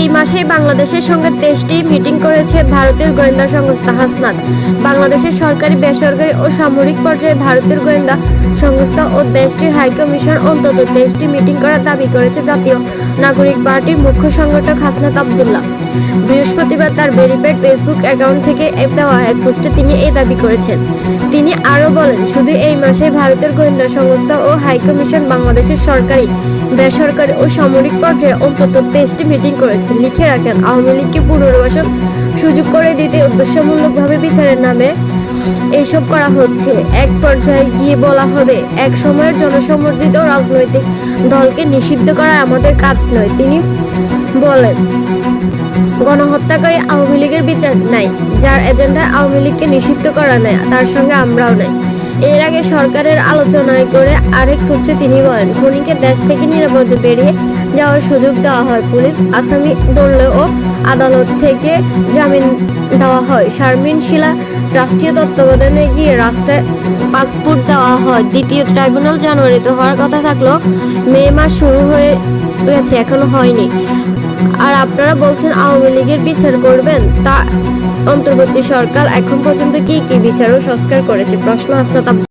এই মাসেই বাংলাদেশের সঙ্গে তেইশটি মিটিং করেছে ভারতের গোয়েন্দা সংস্থা হাসনাত। বাংলাদেশের সরকারি, বেসরকারি ও সামরিক পর্যায়ে ভারতের গোয়েন্দা সংস্থা ও দেশটির হাইকমিশন অন্তত তেইশটি মিটিং করার দাবি করেছে জাতীয় নাগরিক পার্টির মুখ্য সংগঠক হাসনাত আবদুল্লাহ। বৃহস্পতিবার তার ভেরিফাইড ফেসবুক অ্যাকাউন্ট থেকে দেওয়া এক পোস্টে তিনি এই দাবি করেছেন। তিনি আরও বলেন, শুধু এই মাসে ভারতের গোয়েন্দা সংস্থা ও হাইকমিশন বাংলাদেশের সরকারি, বেসরকারি ও সামরিক পর্যায়ে অন্তত তেইশটি মিটিং করেছে। লিখে রাখেন। আওয়ামী লীগকে পুনর্বাসন সুযোগ করে দিতে উদ্দেশ্যমূলকভাবে বিচারের নামে এইসব করা হচ্ছে। এক পর্যায়ে গিয়ে বলা হবে, এক সময়ের জনসমর্থিত রাজনৈতিক দলকে নিষিদ্ধ করা আমাদের কাজ নয়। তিনি বলেন, গণহত্যাকারী আওয়ামী লীগের বিচার নাই। যার এজেন্ডা আওয়ামী লীগকে নিষিদ্ধ করা নেয় তার সঙ্গে আমরাও নাই। এর আগে সরকারের আলোচনায় করে আরেক পোস্টে তিনি বলেন খুনিকে দেশ থেকে নিরাপদে বেরিয়ে যাওয়ার সুযোগ দেওয়া হয়। পুলিশ আসামি ধরলেও আদালত থেকে জামিন দেওয়া হয়। শারমিন শিলা রাষ্ট্রীয় তত্ত্বাবধানে গিয়ে রাষ্ট্রে পাসপোর্ট দেওয়া হয়। দ্বিতীয় ট্রাইব্যুনাল জানুয়ারিতে হওয়ার কথা থাকলেও মে মাস শুরু হয়ে গেছে, এখনও হয়নি। আর আপনারা বলছেন আওয়ামী লীগের বিচার করবেন, তা অন্তর্বর্তী সরকার এখন পর্যন্ত কি কি বিচার ও সংস্কার করেছে? প্রশ্ন আব্দুল